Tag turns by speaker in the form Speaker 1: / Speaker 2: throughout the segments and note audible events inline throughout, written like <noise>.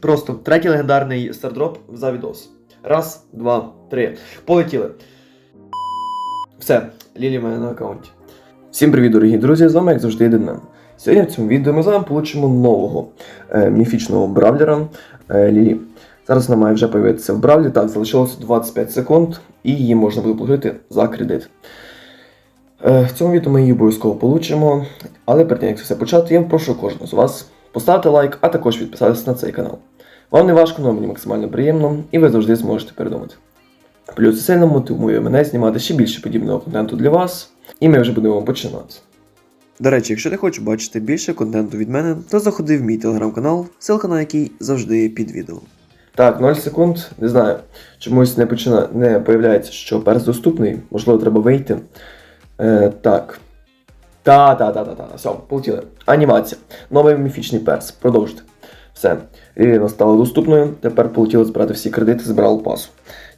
Speaker 1: Просто третій легендарний стардроп за відос. Раз, два, три. Полетіли. Все, Лілі в мене на аккаунті. Всім привіт, дорогі друзі! З вами, як завжди, Єдинмен. Сьогодні в цьому відео ми з вами получимо нового е, міфічного бравлера е, Лілі. Зараз вона має вже появитися в бравлі. Так, залишилося 25 секунд, і її можна буде платити за кредит. Е, в цьому відео ми її обов'язково получимо. Але перед тим, як все почати, я прошу кожного з вас поставити лайк, а також підписатися на цей канал. Вам не важко, але мені максимально приємно, і ви завжди зможете передумати. Плюс це сильно мотивує мене знімати ще більше подібного контенту для вас, і ми вже будемо починати. До речі, якщо ти хочеш бачити більше контенту від мене, то заходи в мій телеграм-канал, ссылка на який завжди під відео. Так, 0 секунд. Не знаю. Чомусь не почина... не появляється, що перс доступний. Можливо, треба вийти. Е, так. Та, та, та, та, та. Все, полетіли. Анімація. Новий міфічний перс. Продовжуйте. Все. Ірина стала доступною. Тепер полетіли збирати всі кредити з Брал пасу.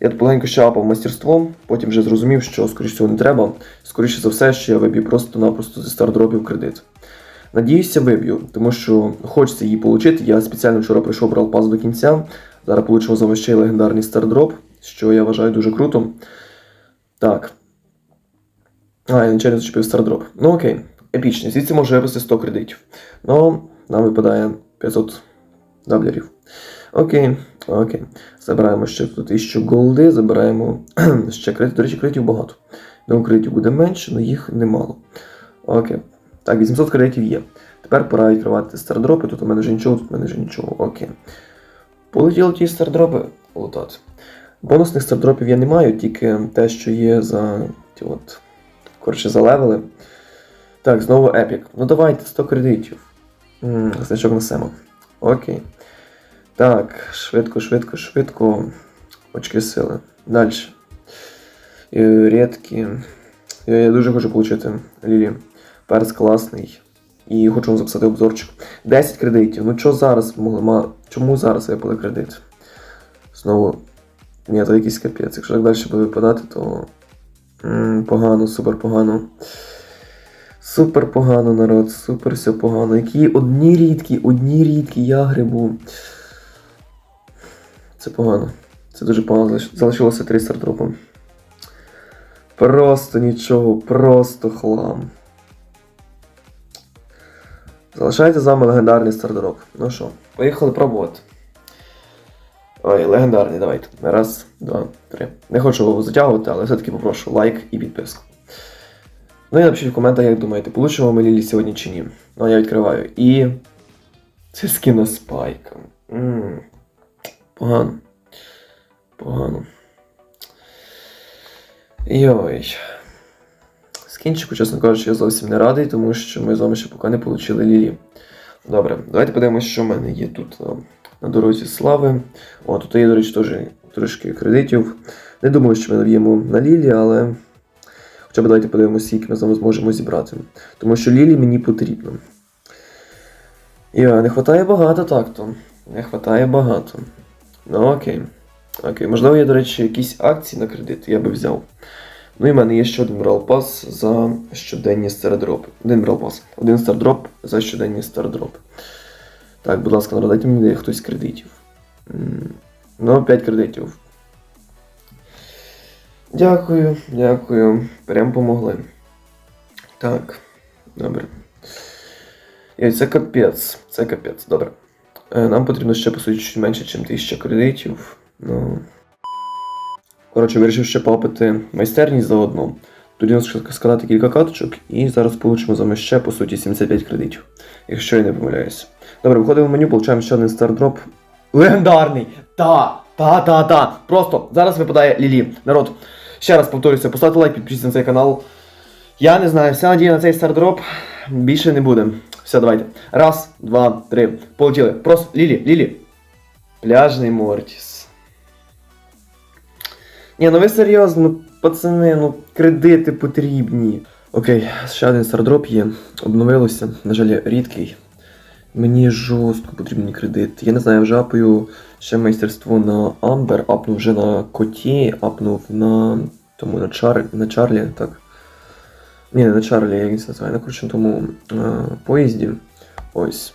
Speaker 1: Я тут полегенько щапав мастерство, потім вже зрозумів, що скоріше всього не треба. Скоріше за все, що я виб'ю просто-напросто зі стардропів кредит. Надіюся, виб'ю, тому що хочеться її отримати. Я спеціально вчора прийшов брал пас до кінця. Зараз получимо за ще й легендарний стардроп, що я вважаю дуже круто. Так. А, я нічого не зачепив стардроп. Ну окей, епічний. Звідси може випустити 100 кредитів. Ну, нам випадає 500 даблерів. Окей, окей. Забираємо ще тут 1000 голди, забираємо <clears throat> ще кредит. До речі, кредитів багато. Думаю, кредитів буде менше, але їх немало. Окей. Так, 800 кредитів є. Тепер пора відкривати стардропи. Тут у мене вже нічого, тут у мене вже нічого. Окей. Полетіли ті стардропи лутати. Бонусних стардропів я не маю, тільки те, що є за ті от. Коротше, за левели. Так, знову епік. Ну давайте 100 кредитів. Значок на. Окей. Так, швидко, швидко, швидко. Очки сили. Далі. Рідкі. Я, я дуже хочу отримати Лілі. Перс класний. І хочу вам записати обзорчик. 10 кредитів. Ну що зараз могли. Чому зараз випали кредит? Знову. Ні, то якийсь капець. Якщо так далі буде випадати, то. м погано, супер погано. Супер погано, народ, супер все погано. Які одні рідкі, одні рідкі я грибу. Це погано. Це дуже погано. Залиш- Залишилося три стартропи. Просто нічого, просто хлам. Залишається з вами легендарний стардроп. Ну що, поїхали пробувати. Ой, легендарний, давайте. Раз, два, три. Не хочу його затягувати, але все-таки попрошу лайк і підписку. Ну і напишіть в коментах, як думаєте, получимо ми Лілі сьогодні чи ні. Ну, я відкриваю. І. Це скіна спайка. м Погано. Погано. Йой. Скінчику, чесно кажучи, я зовсім не радий, тому що ми з вами ще поки не отримали Лілі. Добре, давайте подивимося, що в мене є тут а, на дорозі слави. О, тут є, до речі, теж трошки кредитів. Не думаю, що ми нав'ємо на Лілі, але. Хоча б давайте подивимося, скільки ми з вами зможемо зібрати. Тому що Лілі мені потрібно. І не вистачає багато так-то. Не вистачає багато. Ну окей. Окей. Можливо, є, до речі, якісь акції на кредит, я би взяв. Ну і в мене є ще один Брал Пас за щоденні стардропи. Один Пас. Один стардроп за щоденні стардропи. Так, будь ласка, народ, мені хтось кредитів. Ну, 5 кредитів. Дякую, дякую. Прям помогли. Так, добре. І це капець. Це капець, добре. Е, Нам потрібно ще, по суті, чуть менше, ніж 1000 кредитів. Ну. Коротше, вирішив ще попити майстерність заодно. Тоді складати кілька карточок, і зараз получимо з вами ще, по суті, 75 кредитів. Якщо я не помиляюся. Добре, виходимо в меню, получаємо ще один стардроп. Легендарний! Та! Та, та, та! Просто зараз випадає Лілі. Народ, ще раз повторюся, поставте лайк, підпишіться на цей канал. Я не знаю, вся надія на цей стардроп більше не буде. Все, давайте. Раз, два, три. Полетіли. Просто Лілі, Лілі. Пляжний Мортіс. Ні, ну ви серйозно, пацани, ну кредити потрібні. Окей, ще один стардроп є. Обновилося. На жаль, рідкий. Мені жорстко потрібні кредити. Я не знаю, я вже апаю ще майстерство на Амбер, апнув вже на коті, апнув на тому на, Чар... на Чарлі, так. Ні, не на Чарлі, як він це називає, на коротше, тому е, поїзді. Ось.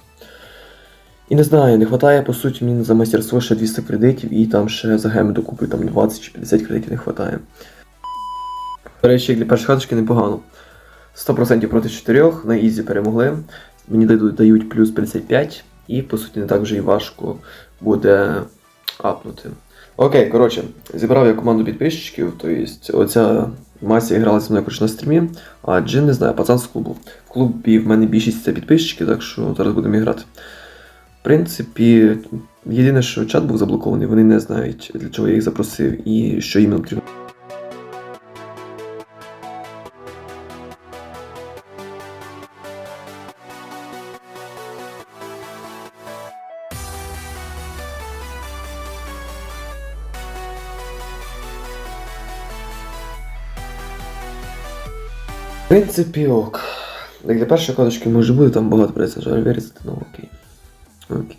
Speaker 1: І не знаю, не вистачає, по суті, мені за майстерство ще 200 кредитів, і там ще за гем докупи там 20 чи 50 кредитів не вистачає. До речі, для першої хаточки непогано. 100% проти 4 на ізі перемогли. Мені дають, плюс 55, і по суті не так вже і важко буде апнути. Окей, коротше, зібрав я команду підписчиків, тобто оця грала зі мною коротше, на стрімі, а Джин не знаю, пацан з клубу. В клубі в мене більшість це підписчики, так що зараз будемо грати. В принципі, єдине, що чат був заблокований, вони не знають, для чого я їх запросив і що їм потрібно. В принципі, ок. Як для першої кодочки може бути, там багато придеться жаль вирізати, ну окей. Окей.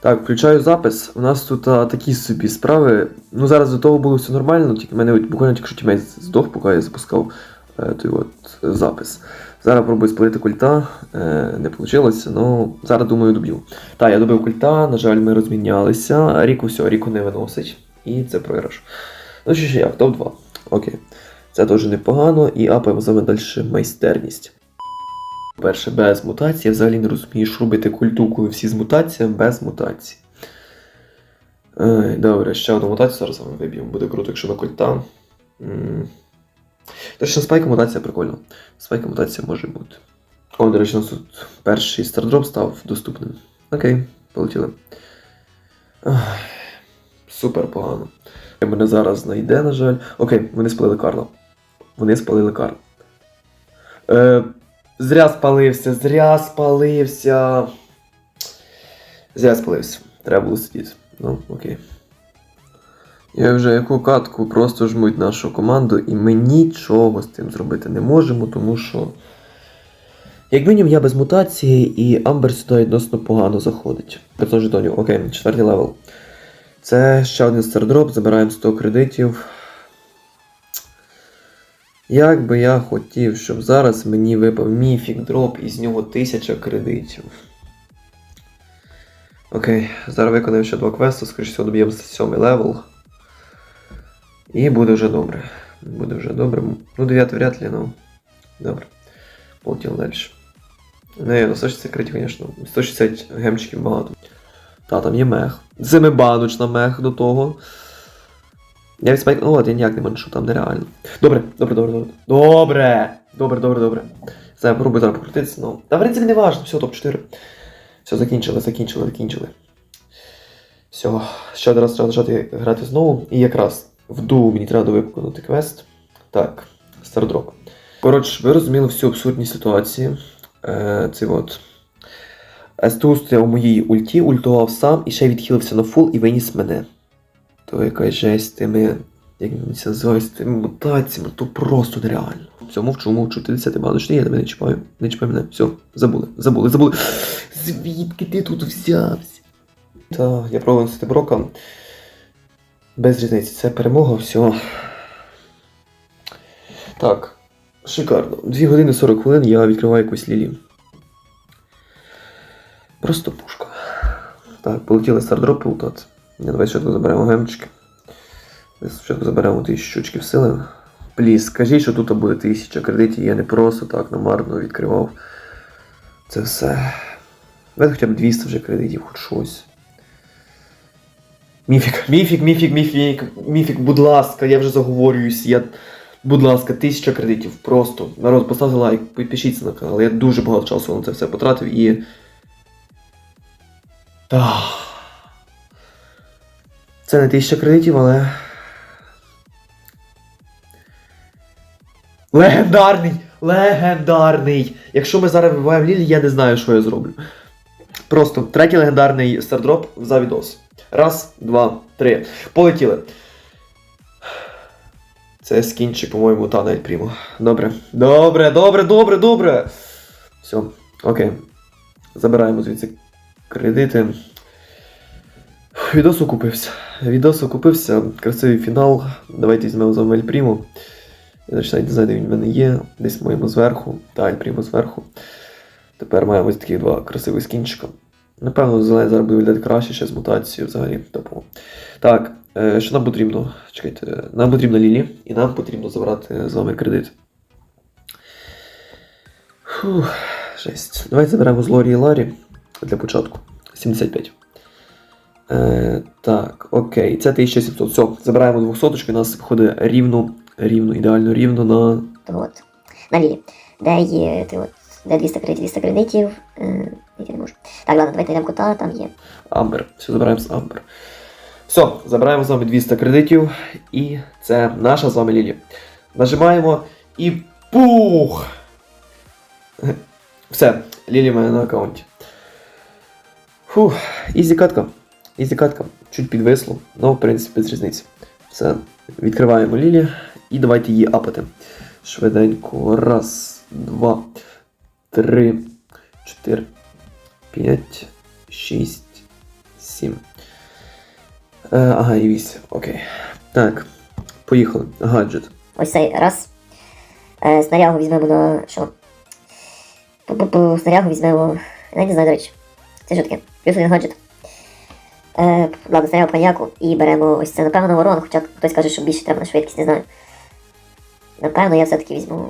Speaker 1: Так, включаю запис. У нас тут а, такі собі справи. Ну зараз до того було все нормально, тільки в мене буквально тільки що тімейт здох, поки я запускав е, той от е, запис. Зараз пробую спалити культа, е, не вийшло, але зараз думаю доб'ю. Так, я добив культа, на жаль, ми розмінялися. Ріку все, Ріку не виносить. І це програш. Ну що ще як, топ-2. Окей. Це теж непогано, і апаємо з вами далі майстерність. Перше, без мутації. Я взагалі не розумію, що робити культу, коли всі з мутаціями без мутації. Ай, добре, ще одну мутацію зараз вами виб'ємо. Буде круто, якщо на культа. Точно, спайка мутація прикольно. Спайка мутація може бути. О, до речі, у нас тут перший стардроп став доступним. Окей, полетіли. Супер погано. Мене зараз знайде, на жаль. Окей, вони спалили Карла. Вони спалили Карла. Е, зря спалився, зря спалився. Зря спалився. Треба було сидіти. Ну, окей. Я вже яку катку просто жмуть нашу команду, і ми нічого з цим зробити не можемо, тому що. Як мінімум я без мутації, і Амбер сюди відносно погано заходить. 500 жетонів, окей, четвертий левел. Це ще один стардроп, забираємо 100 кредитів. Як би я хотів, щоб зараз мені випав міфік дроп і з нього 1000 кредитів. Окей, зараз виконаємо ще два квести, скоріше всього доб'ємо 7 левел. І буде вже добре. Буде вже добре. Ну, 9 вряд ли, ну. Добре. Полетіли далі. Не, ну 160 кредитів, звісно. 160 гемчиків багато. Та, там є мех. Семибаночна мех до того. Я відспайк... Ну, от я ніяк не що там нереально. Добре, добре, добре, добре. Добре! Добре, добре, добре. Це я попробую зараз покрутитися, ну. Та в принципі не важно, все, топ-4. Все, закінчили, закінчили, закінчили. Все, ще один раз треба нажати грати знову. І якраз в ду мені треба виконати квест. Так, стардроп. Коротше, ви розуміли всю абсурдність ситуації. Е, це от. СТУ стояв у моїй ульті, ультував сам і ще відхилився на фул і виніс мене. То якась жесть з тими, як це з тими мутаціями, то просто нереально. Все, мовчу, мовчу, ти 10 баночний, я тебе не чіпаю, не чіпай мене. Все, забули, забули, забули. Звідки ти тут взявся? Та, я пробував носити брока. Без різниці, це перемога, все. Так, шикарно. 2 години 40 хвилин я відкриваю якусь лілі. Просто пушка. Так, полетіли стардропи лутати. Давай спочатку заберемо гемчики. Спочатку заберемо тисячу щучків сили. Пліс, скажіть, що тут буде тисяча кредитів, я не просто так намарно відкривав. Це все. Давайте хоча б 200 вже кредитів, хоч щось. Міфік, міфік, міфік, міфік, міфік, будь ласка, я вже заговорююсь. Я... Будь ласка, тисяча кредитів. Просто. Народ, поставте лайк, підпишіться на канал. Я дуже багато часу на це все потратив і. Та. Це не тисяча кредитів, але. Легендарний! Легендарний! Якщо ми зараз вибиваємо Лілі, я не знаю, що я зроблю. Просто третій легендарний стардроп за відос. Раз, два, три. Полетіли. Це скінчик, по-моєму, та навіть прямо. Добре. Добре, добре, добре, добре. Все, окей. Забираємо звідси кредити. Відос окупився. Відос окупився. Красивий фінал. Давайте візьмемо за Ель Пріму. Я навіть не знаю, де він в мене є. Десь моєму зверху. Та, Ельпріму зверху. Тепер маємо ось такі два красивих скінчика. Напевно, зелений зараз буде виглядати краще, ще з мутацією взагалі. Типу. Так, е, що нам потрібно? Чекайте, нам потрібна Лілі, і нам потрібно забрати з вами кредит. Фух, жесть. Давайте заберемо з Лорі і Ларі для початку. 75. Е, так, окей, це 1700. Все, забираємо 200 і у нас виходить рівно, рівно, ідеально рівно на.
Speaker 2: От, на лілі, де є ти от, де 200 кредитів, 200 кредитів, е, я не можу. Так, ладно, давайте йдемо кота, там є.
Speaker 1: Амбер. Все, забираємо з Амбер. Все, забираємо з вами 200 кредитів. І це наша з вами Лілі. Нажимаємо і пух! Все, Лілі мене на аккаунті. Фух, ізі катка. Ізі катка. Чуть підвисло, але в принципі без різниці. Все, відкриваємо Лілі і давайте її апати. Швиденько. Раз, два, три, чотири, п'ять, шість, сім. Е, ага, і вісім. Окей. Так. Поїхали. Гаджет.
Speaker 2: Ось цей раз. Е, снарягу візьмемо на що? Снарягу візьмемо. Я не знаю, до речі. Це що таке? Плюс один гаджет. Е, ладно, снарягу коньяку і беремо ось це, напевно, ворон, хоча хтось каже, що більше треба на швидкість, не знаю. Напевно, я все-таки візьму.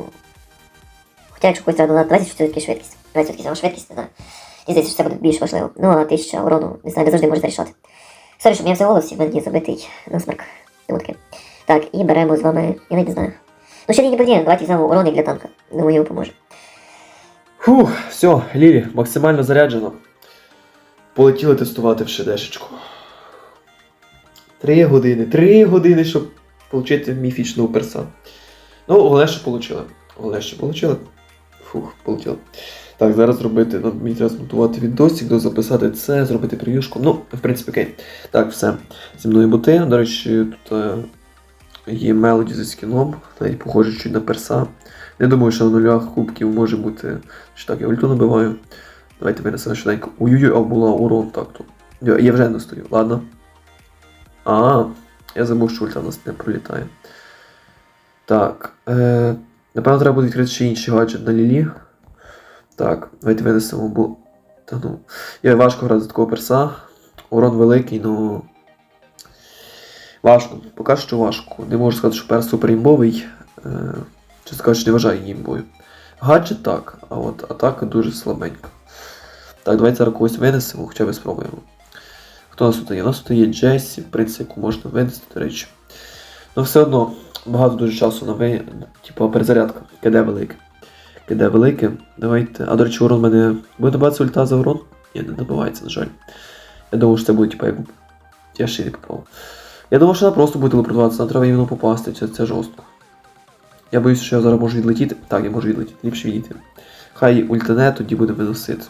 Speaker 2: Хоча якщо когось треба на 20% швидкість. 20% візьмемо швидкість, не знаю. Мені здається, що це буде більш важливо. Ну, а 1000 урону, не знаю, не завжди можете рішати. Сорі, що я все голосі, в мене є забитий насмерк. Таке. Так, і беремо з вами. Я навіть не знаю. Ну, ще не подіяно, давайте візьмемо урон як для танка. Думаю, йому поможе.
Speaker 1: Фух, все, Лілі, максимально заряджено. Полетіли тестувати в шедешечку. Три години, три години, щоб отримати міфічного перса. Ну, головне, що отримали. Головне, що отримали. Фух, полетіло. Так, зараз зробити. ну, Мені треба змонтувати відосик, дозаписати це, зробити прев'юшку. Ну, в принципі, окей. Так, все. Зі мною боти. До речі, тут е, є мелоді зі скіном, навіть похоже чуть на перса. Не думаю, що на нулях кубків може бути. Що так, я ульту набиваю. Давайте винесемо швиденько. Ой-ой-ой, а була урон так тут. Я, вже не стою, ладно. А, я забув, що ульта в нас не пролітає. Так. Е, напевно, треба буде відкрити ще інший гаджет на Лілі. Так, давайте винесемо, бо. Та ну. Я важко грати за такого перса. Урон великий, ну. Важко. Поки що важко. Не можу сказати, що перс супер імбовий. Е, чесно кажучи, не вважаю її імбою. Гаджет так, а от атака дуже слабенька. Так, давайте зараз когось винесемо, хоча б спробуємо. Хто у нас тут є? У нас тут є Джесі, в принципі, яку можна винести, до речі. Ну все одно, багато дуже часу на ви, типу, перезарядка. КД велике. КД велике. Давайте. А до речі, урон мене. Буде добавитися ульта за урон? Ні, не добивається, на жаль. Я думав, що це буде, типу, як. Я ще не попав. Я думав, що вона просто буде телепортуватися, треба іменно попасти, це, це жорстко. Я боюсь, що я зараз можу відлетіти. Так, я можу відлетіти, ліпше відійти. Хай ультане, тоді буде виносити.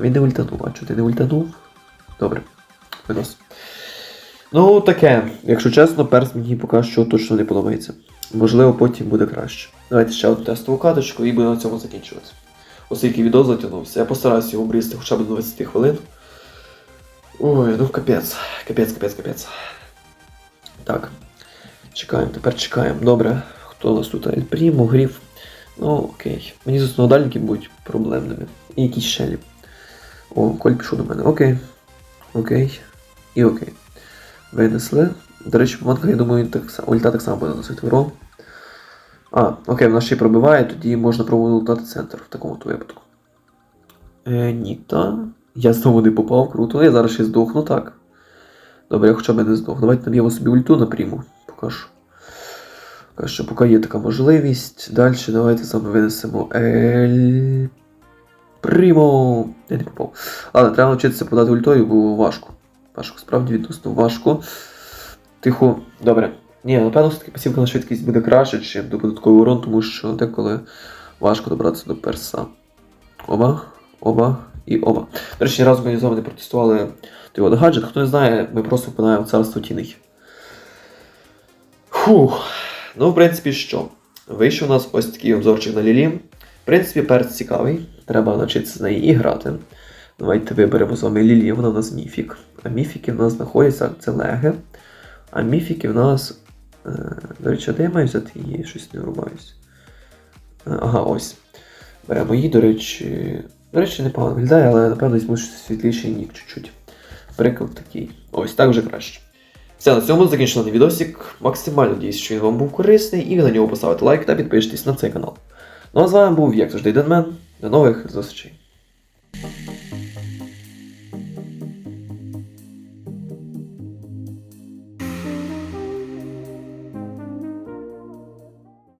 Speaker 1: Він не ультанув, а чого ти не ультанув? Добре, винос. Ну, таке, якщо чесно, перс мені поки що точно не подобається. Можливо, потім буде краще. Давайте ще одну тестову каточку і будемо на цьому закінчувати. Оскільки відео затягнувся, я постараюся його обрізати хоча б до 20 хвилин. Ой, ну капець, капець, капець, капець. Так. Чекаємо, тепер чекаємо. Добре. Хто у нас тут? Ель Прімо, Гріф. Ну, окей. Мені дальники будуть проблемними. І якісь шелі. О, Коль пішов до мене. Окей. Окей. І окей. Винесли. До речі, манка, я думаю, так, са- ульта так само буде носити урон. А, окей, вона ще й пробиває, тоді можна пробувати лутати центр в такому випадку. Е, Ніта. Я знову не попав, круто. Я зараз ще здохну, так. Добре, я хоча б не здох. Давайте наб'ємо собі ульту на пріму. Поки що. Поки що, поки є така можливість. Далі давайте саме винесемо Ель. Прімо! Я не попав. Ладно, треба навчитися подати ультою, бо важко. Важко, справді відносно важко. Тихо. Добре. Ні, напевно, все-таки посівка на швидкість буде краще, ніж додатковий урон, тому що деколи важко добратися до перса. Оба, оба і оба. До речі, разу ми протестували той гаджет. Хто не знає, ми просто впинаємо царство тіней. Фух. Ну, в принципі, що? Вийшов у нас ось такий обзорчик на Лілі принципі, перець цікавий, треба навчитися з неї і грати. Давайте виберемо з вами Лілію, вона у нас міфік. А міфіки в нас знаходяться це леги. А міфіки в нас. Е, до речі, де я маю взяти її? Щось не врубаюсь. Е, ага, ось. Беремо її, до речі. До речі, непогано виглядає, але напевно візьму світліший нік чуть-чуть. Приклад такий. Ось так вже краще. Все, на цьому закінчено відосик. Максимально надіюсь, що він вам був корисний, і на нього поставити лайк та підпишитесь на цей канал. Ну а з вами був, як завжди, Денмен. До нових зустрічей.